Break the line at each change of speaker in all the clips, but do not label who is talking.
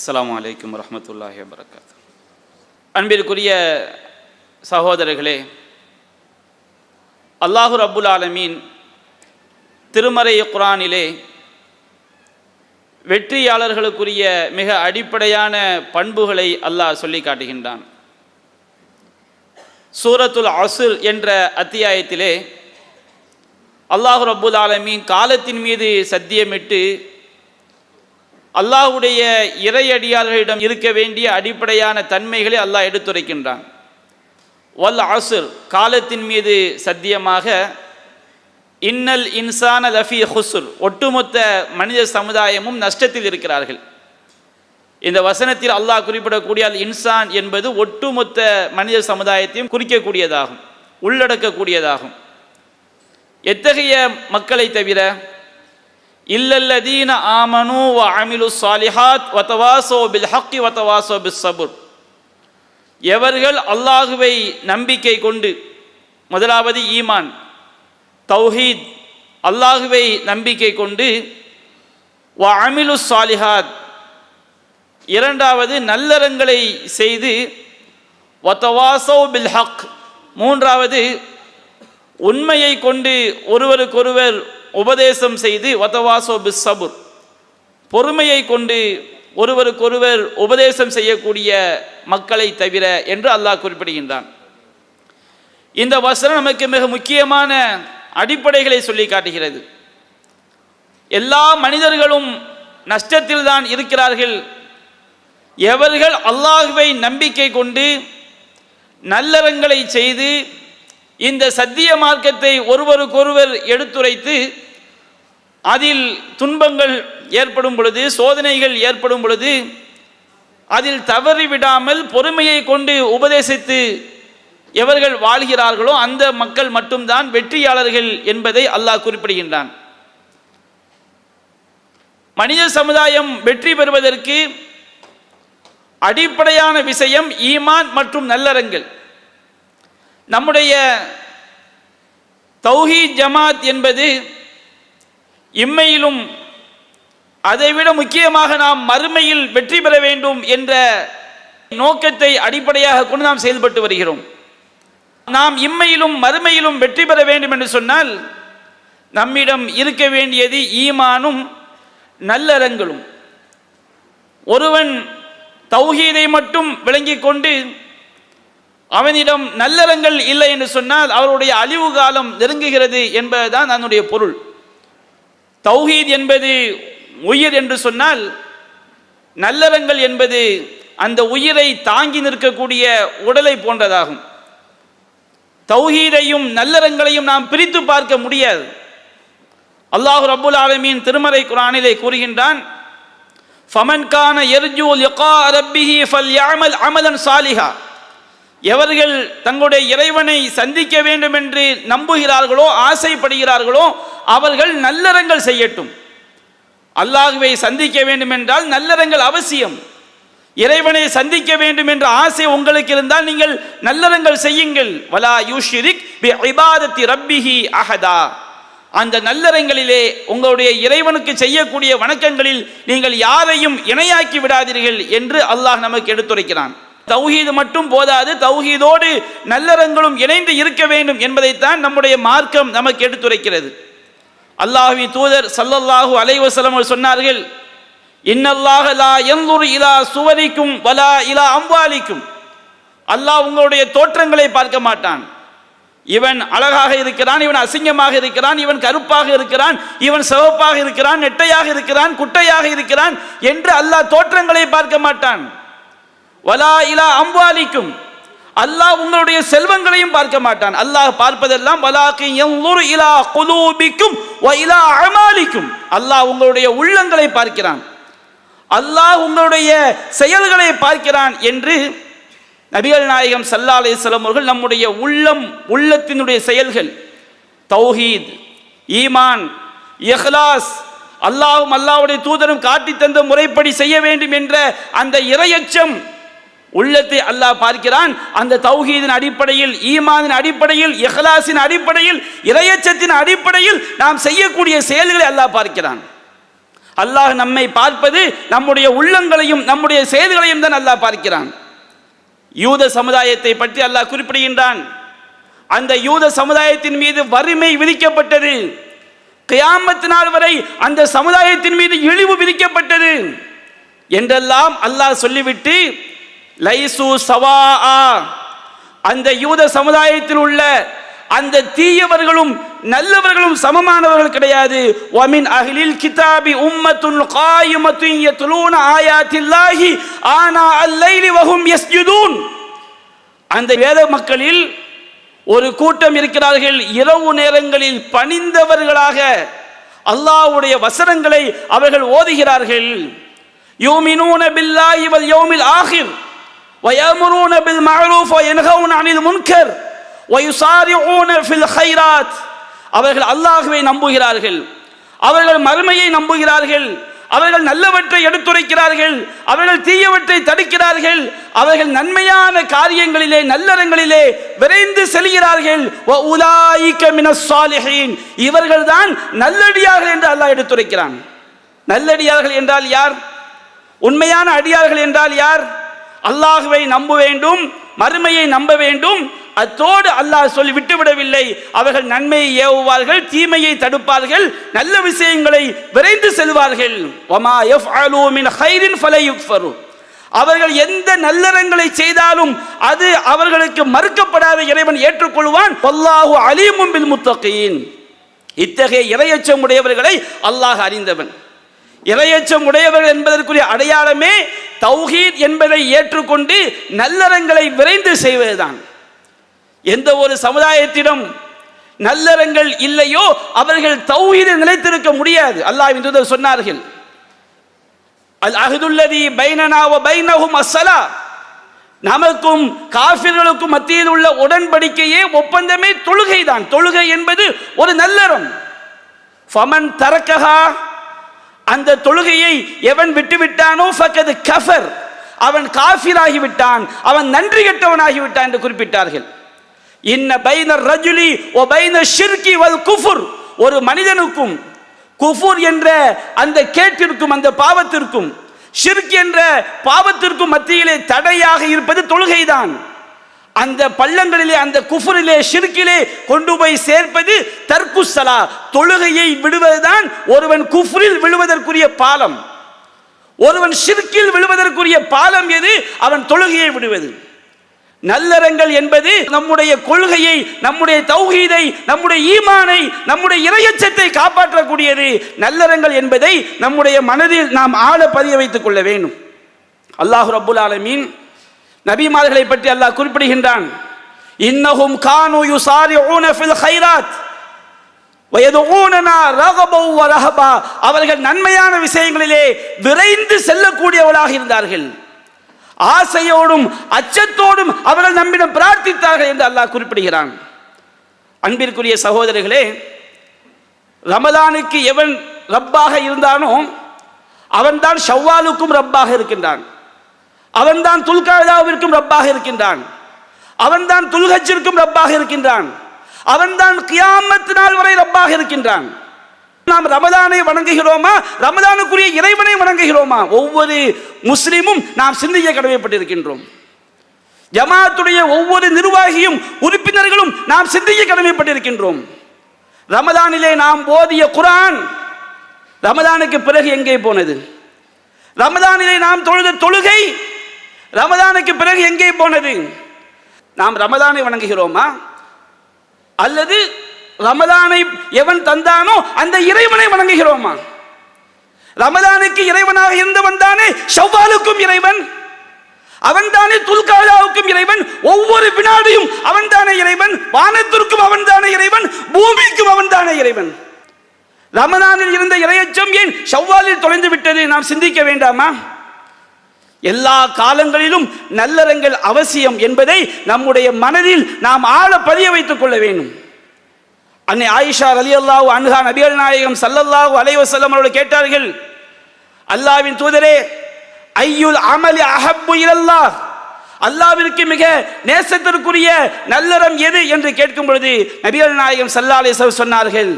அஸ்லாம் வலைக்கம் வரமத்துல்லாஹி வபரகாத்து. அன்பிற்குரிய சகோதரர்களே அல்லாஹு ரப்புல் ஆலமீன் திருமறை குரானிலே வெற்றியாளர்களுக்குரிய மிக அடிப்படையான பண்புகளை அல்லாஹ் சொல்லி காட்டுகின்றான். சூரத்துல் அசுர் என்ற அத்தியாயத்திலே அல்லாஹு ரப்புல் ஆலமீன் காலத்தின் மீது சத்தியமிட்டு அல்லாஹ்வுடைய இறையடியார்களிடம் இருக்க வேண்டிய அடிப்படையான தன்மைகளை அல்லாஹ் எடுத்துரைக்கின்றான். வல் அசுர் காலத்தின் மீது சத்தியமாக இன்னல் இன்சான லஃபி ஹுசுர் ஒட்டுமொத்த மனித சமுதாயமும் நஷ்டத்தில் இருக்கிறார்கள். இந்த வசனத்தில் அல்லாஹ் குறிப்பிடக்கூடிய அல் இன்சான் என்பது ஒட்டுமொத்த மனித சமுதாயத்தையும் குறிக்கக்கூடியதாகும் உள்ளடக்கக்கூடியதாகும். எத்தகைய மக்களை தவிர இல்லல்லதீன ஆமனு வ அமிலு சாலிஹாத் வத்தவாசோ பில் ஹக்கி வத்தவாசோ பில் சபுர் எவர்கள் அல்லாஹுவை நம்பிக்கை கொண்டு முதலாவது ஈமான் தௌஹீத் அல்லாஹுவை நம்பிக்கை கொண்டு வ அமிலு சாலிஹாத் இரண்டாவது நல்லறங்களை செய்து வத்தவாசோ பில் ஹக் மூன்றாவது உண்மையை கொண்டு ஒருவருக்கொருவர் உபதேசம் செய்து வதவாசோ பிஸ் சபுர் பொறுமையை கொண்டு ஒருவருக்கொருவர் உபதேசம் செய்யக்கூடிய மக்களை தவிர என்று அல்லாஹ் குறிப்பிடுகின்றான். இந்த வசனம் நமக்கு மிக முக்கியமான அடிப்படைகளை சொல்லி காட்டுகிறது. எல்லா மனிதர்களும் நஷ்டத்தில் தான் இருக்கிறார்கள். எவர்கள் அல்லாஹுவை நம்பிக்கை கொண்டு நல்லறங்களை செய்து இந்த சத்திய மார்க்கத்தை ஒருவருக்கொருவர் எடுத்துரைத்து அதில் துன்பங்கள் ஏற்படும் பொழுது சோதனைகள் ஏற்படும் பொழுது அதில் தவறிவிடாமல் பொறுமையை கொண்டு உபதேசித்து எவர்கள் வாழ்கிறார்களோ அந்த மக்கள் மட்டும்தான் வெற்றியாளர்கள் என்பதை அல்லாஹ் குறிப்பிடுகின்றான். மனித சமுதாயம் வெற்றி பெறுவதற்கு அடிப்படையான விஷயம் ஈமான் மற்றும் நல்லறங்கள். நம்முடைய தௌஹீத் ஜமாத் என்பது இம்மையிலும் அதைவிட முக்கியமாக நாம் மறுமையில் வெற்றி பெற வேண்டும் என்ற நோக்கத்தை அடிப்படையாக கொண்டு நாம் செயல்பட்டு வருகிறோம். நாம் இம்மையிலும் மறுமையிலும் வெற்றி பெற வேண்டும் என்று சொன்னால் நம்மிடம் இருக்க வேண்டியது ஈமானும் நல்லறங்களும். ஒருவன் தௌஹீதை மட்டும் விளங்கிக் கொண்டு அவனிடம் நல்லறங்கள் இல்லை என்று சொன்னால் அவருடைய அழிவு காலம் நெருங்குகிறது என்பதுதான் அதனுடைய பொருள். தௌஹீத் என்பது உயிர் என்று சொன்னால் நல்லறங்கள் என்பது அந்த உயிரை தாங்கி நிற்கக்கூடிய உடலை போன்றதாகும். தௌஹீதையும் நல்லறங்களையும் நாம் பிரித்து பார்க்க முடியாது. அல்லாஹு ரபுல் ஆலமீன் திருமறை குரானிலே கூறுகின்றான் ஃபமன் கான எர்ஜூல் யகா ரப்பிஹி ஃபல்யஅமல் அமலன் சாலிஹா. எவர்கள் தங்களுடைய இறைவனை சந்திக்க வேண்டும் என்று நம்புகிறார்களோ ஆசைப்படுகிறார்களோ அவர்கள் நல்லறங்கள் செய்யட்டும். அல்லாஹுவை சந்திக்க வேண்டும் என்றால் நல்லறங்கள் அவசியம். இறைவனை சந்திக்க வேண்டும் என்ற ஆசை உங்களுக்கு இருந்தால் நீங்கள் நல்லறங்கள் செய்யுங்கள். வலா யூஷிரிக் பி இபாதத்தி ரப்பிஹி அஹதா. அந்த நல்லறங்களிலே உங்களுடைய இறைவனுக்கு செய்யக்கூடிய வணக்கங்களில் நீங்கள் யாரையும் இணையாக்கி விடாதீர்கள் என்று அல்லாஹ் நமக்கு எடுத்துரைக்கிறான். தௌஹீது மட்டும் போதாது தௌஹீதோடு நல்லறங்களும் இணைந்து இருக்க வேண்டும் என்பதைத்தான் நம்முடைய மார்க்கம் நமக்கு எடுத்துரைக்கிறது. அல்லாஹி தூதர் சல்லல்லாஹு அலைவசலம் சொன்னார்கள் இன்னல்லாக லா எந்தூர் இலா சுவரிக்கும் வலா இலா அம்பாலிக்கும் அல்லாஹ் உங்களுடைய தோற்றங்களை பார்க்க மாட்டான். இவன் அழகாக இருக்கிறான் இவன் அசிங்கமாக இருக்கிறான் இவன் கருப்பாக இருக்கிறான் இவன் சிவப்பாக இருக்கிறான் நெட்டையாக இருக்கிறான் குட்டையாக இருக்கிறான் என்று அல்லாஹ் தோற்றங்களை பார்க்க மாட்டான். வலா இலா அம்பாலிக்கும் அல்லாஹ் உங்களுடைய செல்வங்களையும் பார்க்க மாட்டான். அல்லாஹ் பார்ப்பதெல்லாம் வலாக்கி இலா குலூபிக்கும் வ இலா அமாலிக்கும். அல்லாஹ் உங்களுடைய உள்ளங்களை பார்க்கிறான். அல்லாஹ் உங்களுடைய செயல்களை பார்க்கிறான் என்று நபிகள் நாயகம் சல்லா அலிஸ்லாம் அவர்கள் நம்முடைய உள்ளம் உள்ளத்தினுடைய செயல்கள். தௌஹீத் ஈமான் இஹ்லாஸ் அல்லாஹும் அல்லாஹ்வுடைய தூதரும் காட்டி தந்த முறைப்படி செய்ய வேண்டும் என்ற அந்த இரையச்சம் உள்ளத்தை அல்லாஹ் பார்க்கிறான். அந்த தௌஹீதின் அடிப்படையில் ஈமானின் அடிப்படையில் இஹ்லாசின் அடிப்படையில் இரையச்சத்தின் அடிப்படையில் நாம் செய்யக்கூடிய செயல்களை அல்லாஹ் பார்க்கிறான். அல்லாஹ் நம்மை பார்ப்பது நம்முடைய உள்ளங்களையும் நம்முடைய செயல்களையும் தான் அல்லாஹ் பார்க்கிறான். யூத சமுதாயத்தை பற்றி அல்லாஹ் குறிப்பிடுகின்றான். அந்த யூத சமுதாயத்தின் மீது வறுமை விதிக்கப்பட்டது. கியாமத்து நாள் வரை அந்த சமுதாயத்தின் மீது இழிவு விதிக்கப்பட்டது. என்றெல்லாம் அல்லாஹ் சொல்லிவிட்டு லைசு சவா அந்த யூத சமுதாயத்தில் உள்ள அந்த தீயவர்களும் நல்லவர்களும் சமமானவர்கள் கிடையாது. வமின் அகிலில் கிதாபி உம்மத்துன் காயிமத்துன் யத்லூன ஆயாத்தில்லாஹி ஆனா அல்லைலி வஹும் யஸ்ஜுதூன். அந்த வேத மக்களில் ஒரு கூட்டம் இருக்கிறார்கள். இரவு நேரங்களில் பணிந்தவர்களாக அல்லாஹ்வுடைய வசனங்களை அவர்கள் ஓதுகிறார்கள். யூமினூன பில்லாஹி வல் யௌமில் ஆகிர் ويأمرون بالمعروف وينهون عن المنكر ويسارعون في الخيرات அவர்கள் அல்லாஹ்வை நம்புகிறார்கள் அவர்கள் மறுமையை நம்புகிறார்கள் அவர்கள் நல்லவற்றை எடுத்துரைக்கிறார்கள் அவர்கள் தீயவற்றை தடுக்கிறார்கள் அவர்கள் நன்மையான காரியங்களிலே நல்லறங்களிலே விரைந்து செல்கிறார்கள் உலாயிக்க மினஸ் சாலிஹீன் இவர்கள்தான் நல்லடியார்கள் என்று அல்லாஹ் எடுத்துரைக்கிறான் நல்லடியார்கள் என்றால் யார் உண்மையான அடியார்கள் என்றால் யார் அல்லாஹுவை நம்ப வேண்டும் மறுமையை நம்ப வேண்டும். அத்தோடு அல்லாஹ் சொல்லி விட்டுவிடவில்லை. அவர்கள் நன்மையை ஏவுவார்கள் தீமையை தடுப்பார்கள் நல்ல விஷயங்களை விரைந்து செல்வார்கள். ஒமா எஃப் மின் ஹைரின் ஃபலையுக்ஃபரு அவர்கள் எந்த நல்லறங்களை செய்தாலும் அது அவர்களுக்கு மறுக்கப்படாத இறைவன் ஏற்றுக்கொள்வான். அல்லாஹு அலீமும் பில் முத்தகீன். இத்தகைய இறையச்சம் உடையவர்களை அல்லாஹ் அறிந்தவன். இரையச்சம் உடையவர்கள் என்பதற்குரிய அடையாளமே தௌஹீத் என்பதை ஏற்றுக்கொண்டு நல்லறங்களை விரைந்து செய்வதுதான். எந்த ஒரு சமுதாயத்திடம் நல்லறங்கள் இல்லையோ அவர்கள் தௌஹீதில் நிலைத்திருக்க முடியாது. அல்லாஹ் தூதர் சொன்னார்கள் அல் அஹதுல்லதி பைனனாவ பைனஹும் அஸ்ஸலா. நமக்கும் காஃபிர்களுக்கும் மத்தியில் உள்ள உடன்படிக்கையே ஒப்பந்தமே தொழுகை தான் தொழுகை என்பது ஒரு நல்லறம். ஃபமன் தரக்கஹா அந்த தொழுகையை எவன் விட்டுவிட்டானோ ஃபக்கது கஃபர். அவன் காஃபிராகி விட்டான் அவன் நன்றி கெட்டவனாகி விட்டான் என்று குறிப்பிட்டார்கள். இன்ன பைனர் ரஜுலி ஓ பைன ஷிர்கி வல் குஃபுர். ஒரு மனிதனுக்கும் குஃபுர் என்ற அந்த கேட்டிற்கும் அந்த பாவத்திற்கும் ஷிர்க் என்ற பாவத்திற்கும் மத்தியிலே தடையாக இருப்பது தொழுகைதான். அந்த பள்ளங்களிலே அந்த குஃபுரிலே ஷிர்கிலே கொண்டு போய் சேர்ப்பது தர்க்குசலா. தொழுகையை விடுவதுதான் ஒருவன் குஃபரில் விழுவதற்குரிய பாலம். ஒருவன் ஷிர்கில் விழுவதற்குரிய பாலம் எது? அவன் தொழுகையை விடுவது. நல்லறங்கள் என்பது நம்முடைய கொள்கையை நம்முடைய தௌஹீதை நம்முடைய ஈமானை நம்முடைய இரையச்சத்தை காப்பாற்றக்கூடியது. நல்லறங்கள் என்பதை நம்முடைய மனதில் நாம் ஆழ பதிய வைத்துக் கொள்ள வேண்டும். அல்லாஹு ரபுல் ஆலமீன் நபிமார்களை பற்றி அல்லாஹ் குறிப்பிடுகின்றான். இன்னஹும் கானு யுசாரிஊன ஃபில் கைராத். வயதுஊனனா ரகபௌ ரஹபா. அவர்கள் நன்மையான விஷயங்களிலே விரைந்து செல்லக்கூடியவர்களாக இருந்தார்கள். ஆசையோடும் அச்சத்தோடும் அவர்கள் நம்மிடம் பிரார்த்தித்தார்கள் என்று அல்லாஹ் குறிப்பிடுகிறான். அன்பிற்குரிய சகோதரர்களே ரமதானுக்கு எவன் ரப்பாக இருந்தானோ அவன்தான் ஷவ்வாலுக்கும் ரப்பாக இருக்கின்றான். அவன்தான் துல்காதாவிற்கும் ரப்பாக இருக்கின்றான். அவன்தான் துல்கச்சிற்கும் ரப்பாக இருக்கின்றான். அவன்தான் கியாமத்து நாள் வரை ரப்பாக இருக்கின்றான். நாம் ரமதானை வணங்குகிறோமா? ரமதானுக்குரிய இறைவனை வணங்குகிறோமா? ஒவ்வொரு முஸ்லீமும் நாம் சிந்திக்க கடமைப்பட்டிருக்கின்றோம். ஜமாத்துடைய ஒவ்வொரு நிர்வாகியும் உறுப்பினர்களும் நாம் சிந்திக்க கடமைப்பட்டிருக்கின்றோம். ரமதானிலே நாம் ஓதிய குரான் ரமதானுக்கு பிறகு எங்கே போனது? ரமதானிலே நாம் தொழுத தொழுகை ரமதானுக்கு பிறகு எங்கே போனது? நாம் ரமதானை வணங்குகிறோமா? அல்லது ரமதானை எவன் தந்தானோ அந்த இறைவனை வணங்குகிறோமா? ரமதானுக்கு இறைவனாக இருந்தவன் தானே ஷவ்வாலுக்கும் இறைவன். அவன்தானே துல்காலாவுக்கும் இறைவன். ஒவ்வொரு வினாடியும் அவன்தானே இறைவன். வானத்திற்கும் அவன்தானே இறைவன். பூமிக்கும் அவன்தானே இறைவன். ரமதானில் இருந்த இறையச்சம் ஏன் ஷவ்வாலில் தொலைந்து விட்டது? நாம் சிந்திக்க வேண்டாமா? எல்லா காலங்களிலும் நல்லறங்கள் அவசியம் என்பதை நம்முடைய மனதில் நாம் ஆழ பதிய வைத்துக் கொள்ள வேண்டும். அன்னை ஆயிஷா அலி அல்லாஹ் அன்ஹா நபிகள் நாயகம் சல்லல்லாஹு அலைவசல்லம் அவர்கள் கேட்டார்கள் அல்லாவின் தூதரே ஐயுல் அமலி அஹப்பு இலல்லாஹ்? அல்லாவிற்கு மிக நேசத்திற்குரிய நல்லறம் எது? என்று கேட்கும் பொழுது நபிகள் நாயகம் சல்லா அலிசவ் சொன்னார்கள்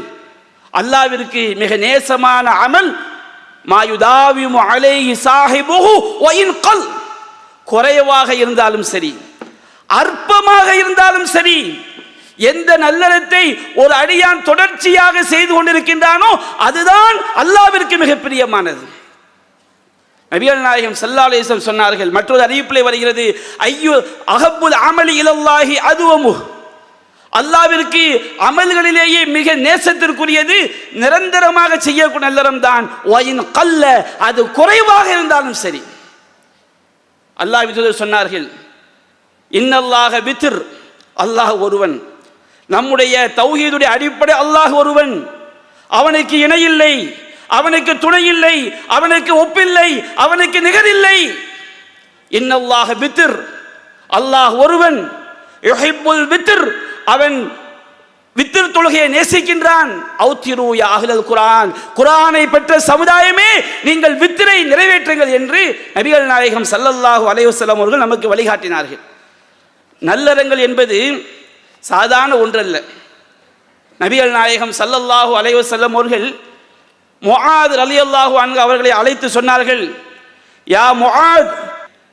அல்லாவிற்கு மிக நேசமான அமல் மாயுதாவிமு அலைஹி சாஹிபுஹு ஒயின் கல். குறைவாக இருந்தாலும் சரி அற்பமாக இருந்தாலும் சரி எந்த நல்லறத்தை ஒரு அடியான் தொடர்ச்சியாக செய்து கொண்டிருக்கின்றானோ அதுதான் அல்லாவிற்கு மிக பிரியமானது. நபிகள் நாயகம் சல்லாலேசம் சொன்னார்கள் மற்றொரு அறிவிப்பிலே வருகிறது ஐயோ அகப்புல் அமலி இலல்லாஹி அதுவமு அல்லாவிற்கு அமல்களிலேயே மிக நேசத்திற்குரியது நிரந்தரமாக செய்யக்கூடிய நல்லறம் தான். ஒயின் கல்ல அது குறைவாக இருந்தாலும் சரி. அல்லாஹ் சொன்னார்கள் இன்னல்லாக வித்திர் அல்லாஹ் ஒருவன். நம்முடைய தௌஹீதுடைய அடிப்படை அல்லாஹ் ஒருவன். அவனுக்கு இணையில்லை அவனுக்கு துணை இல்லை அவனுக்கு ஒப்பில்லை அவனுக்கு நிகரில்லை. இன்னல்லாக வித்திர் அல்லாஹ் ஒருவன். வித்திர் அவன் வித்திரு தொழுகையை நேசிக்கின்றான். அவுத்திரு யா குரான். குரானை பெற்ற சமுதாயமே நீங்கள் வித்திரை நிறைவேற்றுங்கள் என்று நபிகள் நாயகம் சல்லல்லாஹு அலைஹி அவர்கள் நமக்கு வழிகாட்டினார்கள். நல்லறங்கள் என்பது சாதாரண ஒன்றல்ல. நபிகள் நாயகம் சல்லல்லாஹு அலைவசல்லம் அவர்கள் மொஹாத் அலி ரலியல்லாஹு அன்கு அவர்களை அழைத்து சொன்னார்கள். யா மொஹாத்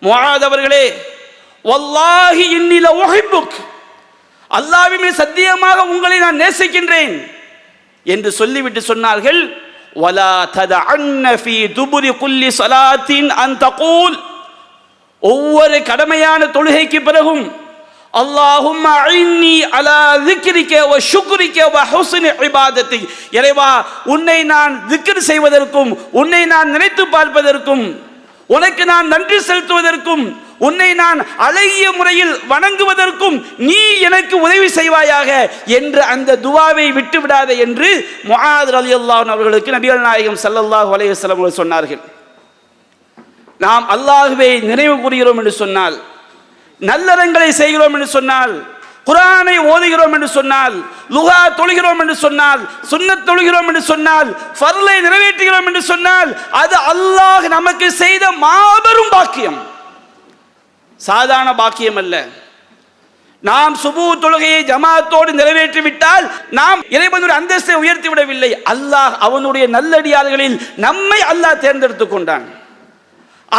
மொஹாத் அவர்களே வல்லாஹி இன்னில ஒஹிபுக் அல்லாவிமே சத்தியமாக உங்களை நான் நேசிக்கின்றேன் என்று சொல்லிவிட்டு சொன்னார்கள் வலா தத அன்னஃபி துபுரி குல்லி சலாத்தின் அந்த கூல் ஒவ்வொரு கடமையான தொழுகைக்கு பிறகும் அல்லாஹும் அழினி அலா திக்ரிக்க ஓ ஷுக்ரிக்க ஓ ஹுஸ்னி இபாதத்தி. இறைவா உன்னை நான் திக்ர் செய்வதற்கும் உன்னை நான் நினைத்து பார்ப்பதற்கும் உனக்கு நான் நன்றி செலுத்துவதற்கும் உன்னை நான் அழகிய முறையில் வணங்குவதற்கும் நீ எனக்கு உதவி செய்வாயாக என்று அந்த துவாவை விட்டு விடாத என்று முஆத் அலி அல்லாஹன் அவர்களுக்கு நபிகள் நாயகம் சல்லல்லாஹு அலைஹி அவர்கள் சொன்னார்கள். நாம் அல்லாஹுவை நினைவு கூறுகிறோம் என்று சொன்னால் நல்லறங்களை செய்கிறோம் என்று சொன்னால் குரானை ஓதுகிறோம் என்று சொன்னால் லுகா தொழுகிறோம் என்று சொன்னால் சுண்ணத் தொழுகிறோம் என்று சொன்னால் ஃபர்லை நிறைவேற்றுகிறோம் என்று சொன்னால் அது அல்லாஹ் நமக்கு செய்த மாபெரும் பாக்கியம். சாதாரண பாக்கியம் அல்ல நாம் சுபு தொழுகையை ஜமாத்தோடு நிறைவேற்றி விட்டால் நாம் இறைவனுடைய அந்தஸ்தை உயர்த்தி விடவில்லை. அல்லாஹ் அவனுடைய நல்லடியார்களில் நம்மை அல்லாஹ் தேர்ந்தெடுத்து கொண்டான்.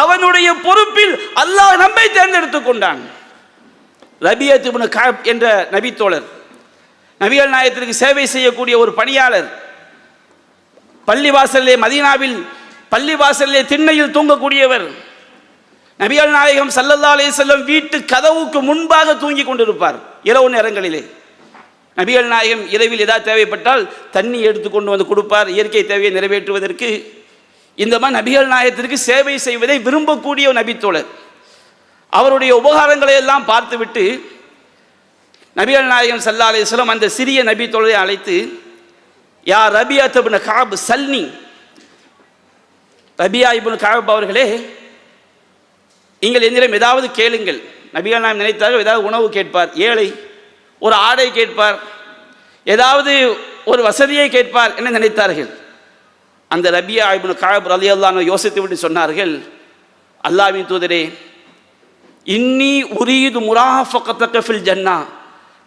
அவனுடைய பொறுப்பில் அல்லாஹ் நம்மை தேர்ந்தெடுத்து கொண்டான். ரபியத் இப்னு என்ற நபித்தோழர் நபிகள் நாயகத்திற்கு சேவை செய்யக்கூடிய ஒரு பணியாளர் பள்ளிவாசலிலே மதீனாவில் பள்ளிவாசலே திண்ணையில் தூங்கக்கூடியவர் நபிகள் நாயகம் சல்லல்லா அலே செல்லம் வீட்டு கதவுக்கு முன்பாக தூங்கி கொண்டிருப்பார். இரவு நேரங்களிலே. நபிகள் நாயகம் இரவில் ஏதாவது தேவைப்பட்டால் தண்ணி எடுத்து கொண்டு வந்து கொடுப்பார். இயற்கை தேவையை நிறைவேற்றுவதற்கு. இந்த மாதிரி நபிகள் நாயகத்திற்கு சேவை செய்வதை விரும்பக்கூடிய ஒரு நபித்தோழர். அவருடைய உபகாரங்களை எல்லாம் பார்த்துவிட்டு நபிகள் நாயகம் சல்லா அலிஸ்லம் அந்த சிறிய நபி அழைத்து யா ரபியா தபின் காப் சல்னி. ரபியா இபின் காப் அவர்களே நீங்கள் என்னிடம் ஏதாவது கேளுங்கள். நபிகள் நாம் நினைத்தார்கள் ஏதாவது உணவு கேட்பார் ஏழை ஒரு ஆடை கேட்பார் ஏதாவது ஒரு வசதியை கேட்பார் என்ன நினைத்தார்கள். அந்த ரபியா இப்னு காப் அலி அல்லான்னு யோசித்து விட்டு சொன்னார்கள் அல்லாவின் தூதரே இன்னி உரியது முராஃபகத்தக்க ஃபில் ஜன்னா.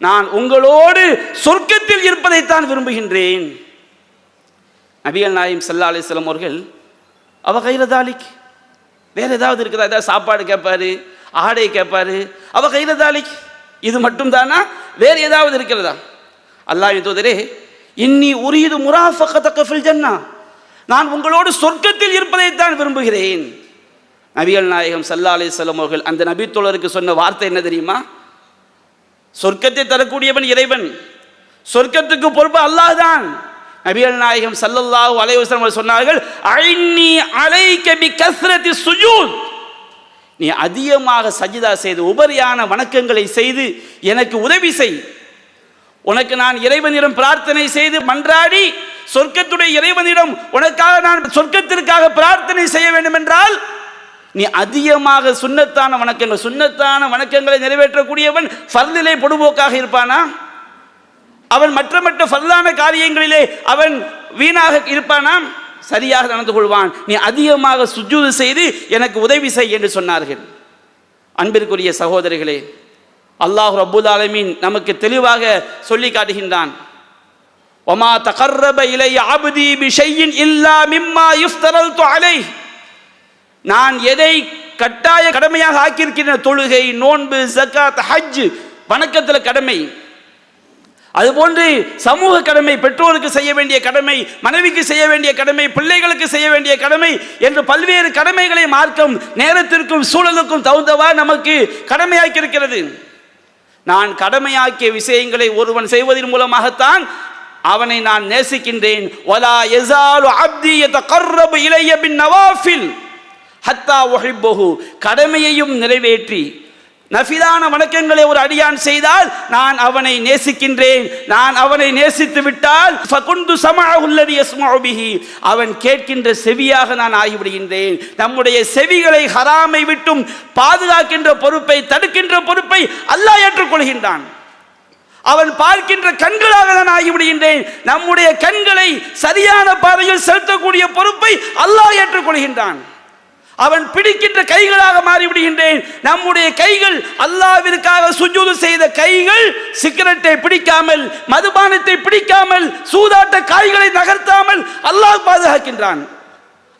நான் உங்களோடு சொர்க்கத்தில் இருப்பதைத்தான் விரும்புகின்றேன். நபிகள் நாயம் சல்லா அலிஸ்லாம் அவர்கள் அவ கைரதாலிக்கு தாலிக்? வேறு ஏதாவது இருக்குதா? ஏதாவது சாப்பாடு கேட்பாரு ஆடை கேட்பாரு அவ கையில் தாலிக் இது மட்டும் தானா வேறு ஏதாவது இருக்கிறதா? அல்லாஹ் தூதரே இன்னி உரியது முராஃபக்கத்தக்க ஃபில் ஜன்னா. நான் உங்களோடு சொர்க்கத்தில் இருப்பதைத்தான் விரும்புகிறேன். நபிகள் நாயகம் சல்லா அலிஸ்லாம் அவர்கள் அந்த நபித்தோழருக்கு சொன்ன வார்த்தை என்ன தெரியுமா? சொர்க்கத்தை தரக்கூடியவன் இறைவன். சொர்க்கத்துக்கு பொறுப்பு அல்லாஹ் தான். நபிகள் நாயகம் சல்லல்லாஹு அலைவசம் அவர்கள் சொன்னார்கள் ஐன்னி அலைக பி கஸ்ரத்தி சுஜூத். நீ அதிகமாக சஜிதா செய்து உபரியான வணக்கங்களை செய்து எனக்கு உதவி செய். உனக்கு நான் இறைவனிடம் பிரார்த்தனை செய்து மன்றாடி சொர்க்கத்துடைய இறைவனிடம் உனக்காக நான் சொர்க்கத்திற்காக பிரார்த்தனை செய்ய வேண்டும் என்றால் நீ அதிகமாக சுண்ணத்தான வணக்கங்கள் சுண்ணத்தான வணக்கங்களை நிறைவேற்றக்கூடியவன் ஃபர்திலே பொடுபோக்காக இருப்பானா? அவன் மற்ற மற்ற ஃபல்லான காரியங்களிலே அவன் வீணாக இருப்பானாம். சரியாக நடந்து கொள்வான். நீ அதிகமாக சுஜூது செய்து எனக்கு உதவி செய் என்று சொன்னார்கள். அன்பிற்குரிய சகோதரிகளே அல்லாஹ் ரப்புல் ஆலமீன் நமக்கு தெளிவாக சொல்லி காட்டுகின்றான். ஒமா தகர்ரப இலை அபுதி பிஷையின் இல்லா மிம்மா யுஃப்தரல்து அலை நான் எதை கட்டாய கடமையாக ஆக்கியிருக்கின்ற தொழுகை நோன்பு ஜக்காத் ஹஜ் வணக்கத்தில் கடமை. அதுபோன்று சமூக கடமை பெற்றோருக்கு செய்ய வேண்டிய கடமை மனைவிக்கு செய்ய வேண்டிய கடமை பிள்ளைகளுக்கு செய்ய வேண்டிய கடமை என்று பல்வேறு கடமைகளை மார்க்கம் நேரத்திற்கும் சூழலுக்கும் தகுந்தவா நமக்கு கடமையாக்கி இருக்கிறது நான் கடமையாக்கிய விஷயங்களை ஒருவன் செய்வதன் மூலமாகத்தான் அவனை நான் நேசிக்கின்றேன். ஒலா எசாலு அப்தி யதகர்ரபு பின் நவாஃபில் ஹத்தா ஒஹிப்பஹு கடமையையும் நிறைவேற்றி நஃபிலான வணக்கங்களை ஒரு அடியான் செய்தால் நான் அவனை நேசிக்கின்றேன். நான் அவனை நேசித்து விட்டால் ஃபகுந்து சமஅஹுல்லதி யஸ்மஉ பிஹி. அவன் கேட்கின்ற செவியாக நான் ஆகிவிடுகின்றேன். நம்முடைய செவிகளை ஹராமை விட்டும் பாதுகாக்கின்ற பொறுப்பை தடுக்கின்ற பொறுப்பை அல்லாஹ் ஏற்றுக்கொள்கின்றான். அவன் பார்க்கின்ற கண்களாக நான் ஆகிவிடுகின்றேன். நம்முடைய கண்களை சரியான பாதையில் செலுத்தக்கூடிய பொறுப்பை அல்லாஹ் ஏற்றுக்கொள்கின்றான். அவன் பிடிக்கின்ற கைகளாக மாறிவிடுகின்றேன். நம்முடைய கைகள் அல்லாவிற்காக சுஜூது செய்த கைகள் சிகரெட்டை பிடிக்காமல் மதுபானத்தை பிடிக்காமல் சூதாட்ட காய்களை நகர்த்தாமல் அல்லாஹ் பாதுகாக்கின்றான்.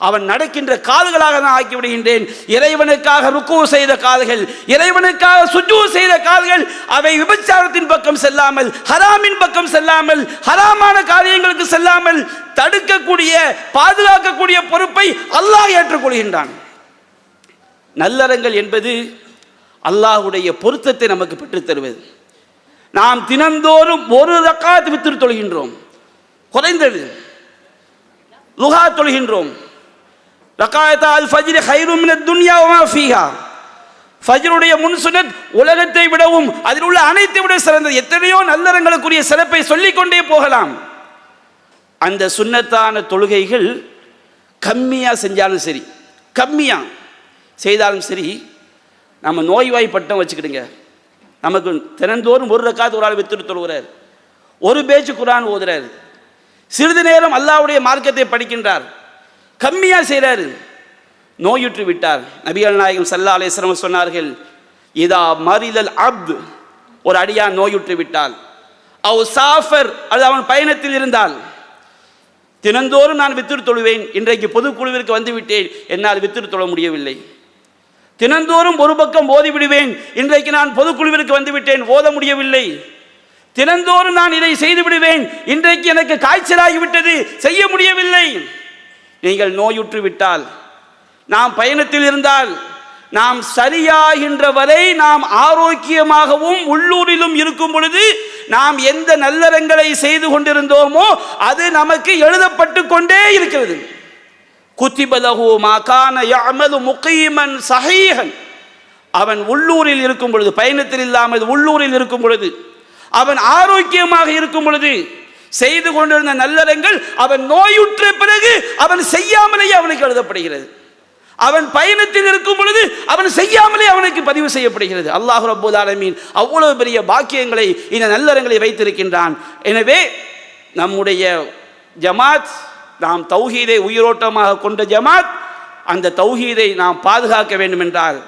அவன் நடக்கின்ற காதுகளாக நான் ஆக்கி விடுகின்றேன் இறைவனுக்காக ருக்கு செய்த காதுகள் இறைவனுக்காக சுஜூ செய்த கால்கள் அவை விபச்சாரத்தின் பக்கம் செல்லாமல் ஹராமின் பக்கம் செல்லாமல் ஹராமான காரியங்களுக்கு செல்லாமல் தடுக்கக்கூடிய பாதுகாக்கக்கூடிய பொறுப்பை அல்லாஹ் ஏற்றுக்கொள்கின்றான். நல்லறங்கள் என்பது அல்லாஹ்வுடைய பொருத்தத்தை நமக்கு பெற்றுத் தருவது நாம் தினந்தோறும் ஒரு ரக்காத் வித்திரு தொழுகின்றோம். குறைந்தது. லுகா தொழுகின்றோம். ரக்காயத்தா அல் ஃபஜ்ரி ஹைரும் துன்யா உமா ஃபீஹா. ஃபஜ்ருடைய முன் சுன்னத் உலகத்தை விடவும் அதில் உள்ள அனைத்தை விட சிறந்தது. எத்தனையோ நல்லறங்களுக்குரிய சிறப்பை சொல்லிக்கொண்டே போகலாம். அந்த சுன்னத்தான தொழுகைகள் கம்மியாக செஞ்சாலும் சரி. கம்மியாக செய்தாலும் சரி நம்ம நோய்வாய்ப்பட்டம் வச்சுக்கிடுங்க. நமக்கு தினந்தோறும் ஒரு ரக்காத்து ஒரு ஆள் வித்துட்டு தொழுகிறார். ஒரு பேச்சு குரான் ஓதுறாரு. சிறிது நேரம் அல்லாவுடைய மார்க்கத்தை படிக்கின்றார். கம்மியாக செய்கிறாரு நோயுற்று விட்டார். நபிகள் நாயகம் சல்லா அலேஸ்வரம் சொன்னார்கள் இதா மரிதல் அப்து. ஒரு அடியான் நோயுற்று விட்டால். அவ் சாஃபர் அது அவன் பயணத்தில் இருந்தால் தினந்தோறும் நான் வித்திரு தொழுவேன். இன்றைக்கு பொதுக்குழுவிற்கு வந்துவிட்டேன் என்னால் வித்திரு தொழ முடியவில்லை. தினந்தோறும் ஒரு பக்கம் ஓதி விடுவேன் இன்றைக்கு நான் பொதுக்குழுவிற்கு வந்துவிட்டேன். ஓத முடியவில்லை. தினந்தோறும் நான் இதை செய்து விடுவேன் இன்றைக்கு எனக்கு காய்ச்சலாகிவிட்டது. செய்ய முடியவில்லை. நீங்கள் நோயுற்று விட்டால் நாம் பயணத்தில் இருந்தால் நாம் சரியாகின்ற வரை நாம் ஆரோக்கியமாகவும் உள்ளூரிலும் இருக்கும் பொழுது நாம் எந்த நல்லறங்களை செய்து கொண்டிருந்தோமோ அது நமக்கு எழுதப்பட்டு கொண்டே இருக்கிறது. குத்திபலகு மாகான யமது முகீமன் சஹீகன் அவன் உள்ளூரில் இருக்கும் பொழுது பயணத்தில் இல்லாமல் உள்ளூரில் இருக்கும் பொழுது அவன் ஆரோக்கியமாக இருக்கும் பொழுது செய்து கொண்டிருந்த நல்லறங்கள் அவன் நோயுற்ற பிறகு அவன் செய்யாமலேயே அவனுக்கு எழுதப்படுகிறது. அவன் பயணத்தில் இருக்கும் பொழுது அவன் செய்யாமலே அவனுக்கு பதிவு செய்யப்படுகிறது. அல்லாஹ் ரப்பூல் ஆலமீன் அவ்வளவு பெரிய பாக்கியங்களை இந்த நல்லறங்களை வைத்திருக்கின்றான். எனவே நம்முடைய ஜமாத் நாம் தௌஹீதை உயிரோட்டமாக கொண்ட ஜமாத் அந்த தௌஹீதை நாம் பாதுகாக்க வேண்டும் என்றால்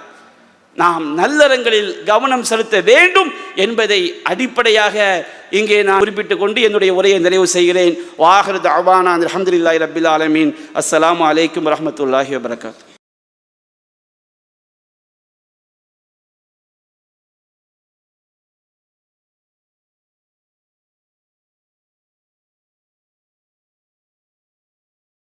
நாம் நல்லறங்களில் கவனம் செலுத்த வேண்டும் என்பதை அடிப்படையாக இங்கே நான் குறிப்பிட்டுக் கொண்டு என்னுடைய உரையை நிறைவு செய்கிறேன். வாகரத் அவானா அஹமதுல்லாய் ரபில் ஆலமீன். அஸ்லாம் அலைக்கும் வரமத்துல்லாஹி வபரகாத்.